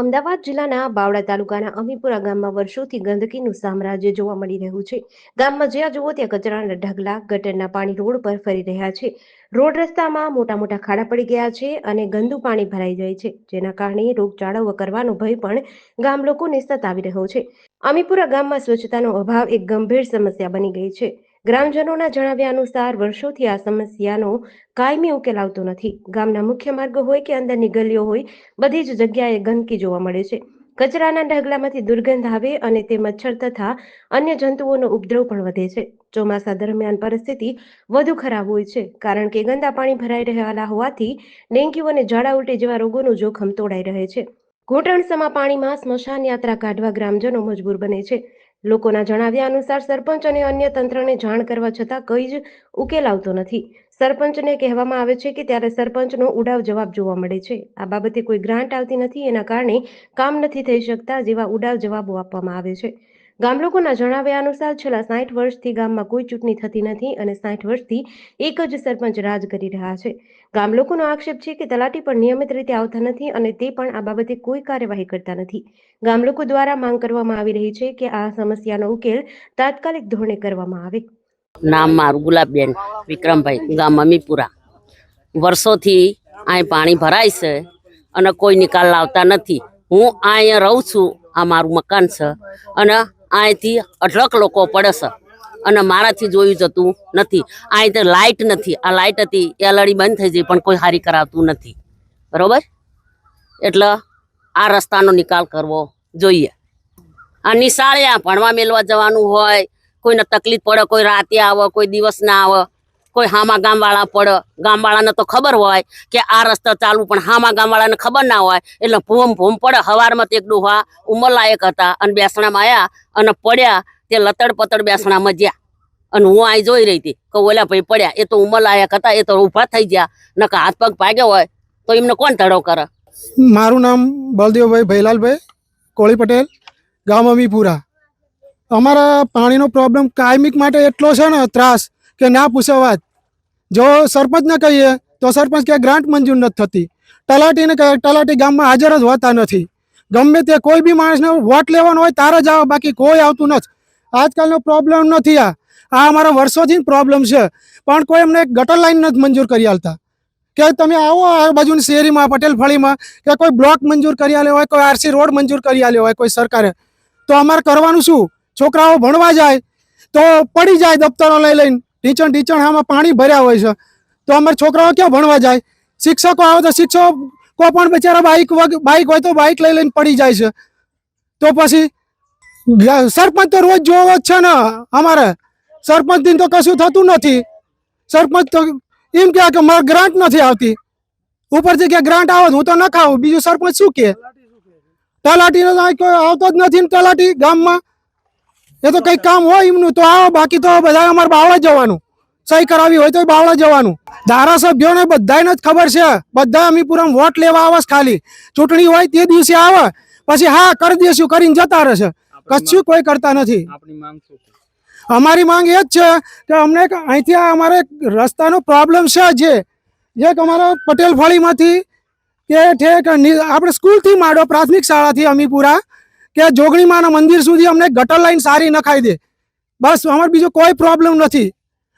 અમદાવાદ જિલ્લાના બાવળા તાલુકાના અમીપુરા ગામમાં વર્ષોથી ગંદકીનું સામ્રાજ્ય જોવા મળી રહ્યું છે. ગામમાં જ્યાં જુઓ ત્યાં કચરાના ઢગલા, ગટરના પાણી રોડ પર ફરી રહ્યા છે. રોડ રસ્તામાં મોટા મોટા ખાડા પડી ગયા છે અને ગંદુ પાણી ભરાઈ જાય છે, જેના કારણે રોગચાળો કરવાનો ભય પણ ગામ લોકોને સતાવી રહ્યો છે. અમીપુરા ગામમાં સ્વચ્છતાનો અભાવ એક ગંભીર સમસ્યા બની ગઈ છે. ગ્રામજનોના જણાવ્યા અનુસાર વર્ષોથી આ સમસ્યાનો કાયમી ઉકેલ આવતો નથી. ગામના મુખ્ય માર્ગો હોય કે અંદરની ગલીઓ હોય, બધી જ જગ્યાએ ગંદકી જોવા મળે છે. કચરાના ઢગલામાંથી દુર્ગંધ આવે અને તે મચ્છર તથા અન્ય જંતુઓનો ઉપદ્રવ પણ વધે છે. ચોમાસા દરમિયાન પરિસ્થિતિ વધુ ખરાબ હોય છે, કારણ કે ગંદા પાણી ભરાઈ રહેલા હોવાથી ડેન્ગ્યુ અને ઝાડા ઉલટી જેવા રોગોનું જોખમ તોડાઈ રહે છે. ઘૂંટણસમા પાણીમાં સ્મશાન યાત્રા કાઢવા ગ્રામજનો મજબૂર બને છે. લોકોના જણાવ્યા અનુસાર સરપંચ અને અન્ય તંત્રને જાણ કરવા છતાં કઈ જ ઉકેલ આવતો નથી. સરપંચને કહેવામાં આવે છે કે ત્યારે સરપંચનો ઉડાવ જવાબ જોવા મળે છે. આ બાબતે કોઈ ગ્રાન્ટ આવતી નથી. એના કારણે કામ નથી થઈ શકતા જેવા ઉડાવ જવાબો આપવામાં આવે છે. ગામ લોકોના જણાવ્યા અનુસાર છેલ્લા સાઠ વર્ષથી ગામમાં કોઈ ચૂંટણી થતી નથી અને સાઠ વર્ષથી એક જ સરપંચ રાજ કરી રહ્યા છે. ગામ લોકોનો આક્ષેપ છે કે તલાટી પણ નિયમિત રીતે આવતા નથી અને તે પણ આ બાબતે કોઈ કાર્યવાહી કરતા નથી. ગામ લોકો દ્વારા માંગ કરવામાં આવી રહી છે કે આ સમસ્યાનો ઉકેલ તાત્કાલિક ધોરણે કરવામાં આવે. નામ મારું ગુલાબબેન વિક્રમભાઈ, ગામ અમીપુરા. વર્ષોથી અહીં પાણી ભરાય છે અને કોઈ નિકાલ લાવતા નથી. હું અહીંયા રહું છું, આ મારું મકાન છે અને અહીંથી અઢળક લોકો પડે છે. અને મારાથી જોયું જતું નથી. અહીં તો લાઇટ નથી. આ લાઇટ હતી, એ અલાડી બંધ થઈ જઈ પણ કોઈ હારી કરાવતું નથી. બરોબર? એટલે આ રસ્તાનો નિકાલ કરવો જોઈએ. આ નિશાળ્યા ભણવા મેળવા જવાનું હોય, કોઈને તકલીફ પડે, કોઈ રાતે આવે, કોઈ દિવસ ના આવે કોઈ હામા ગામવાળા પડે. ગામવાળાને તો ખબર હોય કે આ રસ્તો ચાલુ, પણ હામા ગામવાળાને ખબર ના હોય. એટલે ભૂમ ભૂમ પડે. હવારમાં એક ડોહા ઉંમરલાયક હતા અને બેસણામાં આવ્યા અને પડ્યા. તે લતડ પતડ બેસણામાં જ્યાં. અને હું અહીં જોઈ રહી હતી કે ઓલા ભાઈ પડ્યા. એ તો ઉંમરલાયક હતા. એ તો ઊભા થઈ ગયા નકા હાથ પગ ભાગ્યો હોય તો એમને કોણ ધડો કરે? મારું નામ બળદેવભાઈ ભૈલાલભાઈ, કોળી પટેલ, ગામ અમીપુરા. અમારા પાણીનો પ્રોબ્લેમ કાયમિક માટે એટલો છે ને, ત્રાસ, કે ના પૂછો વાત. જો સરપંચને કહીએ, તો સરપંચ કે ગ્રાન્ટ મંજૂર નથી થતી. તલાટીને કહે, તલાટી ગામમાં હાજર જ હોતા નથી. ગમે તે કોઈ બી માણસને વોટ લેવાનો હોય, તારે જ આવે, બાકી કોઈ આવતું નથી. આજકાલનો પ્રોબ્લેમ નથી આ. આ અમારા વર્ષોથી પ્રોબ્લેમ છે. પણ કોઈ અમને ગટર લાઈન નથી મંજૂર કરી આલતા. કે તમે આવો આ બાજુની શેરીમાં, પટેલ ફળીમાં, કે કોઈ બ્લોક મંજૂર કરી આલ્યો હોય, કોઈ આરસી રોડ મંજૂર કરી આલ્યો હોય, કોઈ સરકારે. તો અમારે કરવાનું શું? છોકરાઓ ભણવા જાય, તો પડી જાય દફતરો લઈ લઈને. ઢીચણ ટીચણ આમાં પાણી ભર્યા હોય છે. તો અમારે છોકરાઓ ક્યાં ભણવા જાય? શિક્ષકો આવે તો શિક્ષકો પણ બિચારા બાઇક બાઇક હોય તો બાઇક લઈ લઈને પડી જાય છે. તો પછી સરપંચ તો રોજ જોવો જ છે ને અમારે. સરપંચથી તો કશું થતું નથી. સરપંચ તો એમ કે મારે ગ્રાન્ટ નથી આવતી. ઉપરથી કે ગ્રાન્ટ આવે હું તો ન ખાવું બીજું સરપંચ શું કે તલાટી આવતો જ નથી તલાટી ગામમાં. એ તો કંઈક કામ હોય એમનું તો આવો બાકી તો બધા અમારે બાવળા જવાનું. સહી કરાવી હોય તો બાવળા જવાનું. ધારાસભ્યોને બધાને જ ખબર છે બધા અમીપુરમ વોટ લેવા આવે ખાલી. ચૂંટણી હોય તે દિવસે આવે પછી હા કરી દેશું કરીને જતા રહેશે કશું કોઈ કરતા નથી. અમારી માંગ એ જ છે કે અમને અહીંથી અમારે રસ્તાનો પ્રોબ્લેમ છે જે જે અમારા પટેલ ફળીમાંથી કે ઠેક આપણે સ્કૂલથી માંડો પ્રાથમિક શાળાથી અમીપુરા કે જોગણીમાના મંદિર સુધી અમને ગટર લાઈન સારી નખાઈ દે. બસ, અમારે બીજો કોઈ પ્રોબ્લેમ નથી.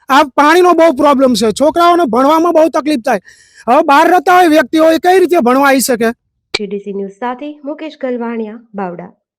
આ પાણીનો બહુ પ્રોબ્લેમ છે. છોકરાઓને ભણવામાં બહુ તકલીફ થાય. હવે બહાર રહેતા હોય વ્યક્તિઓ એ કઈ રીતે ભણવા આવી શકે? ટીડીસી ન્યૂઝ સાથે મુકેશ ગલવાણિયા, બાવડા.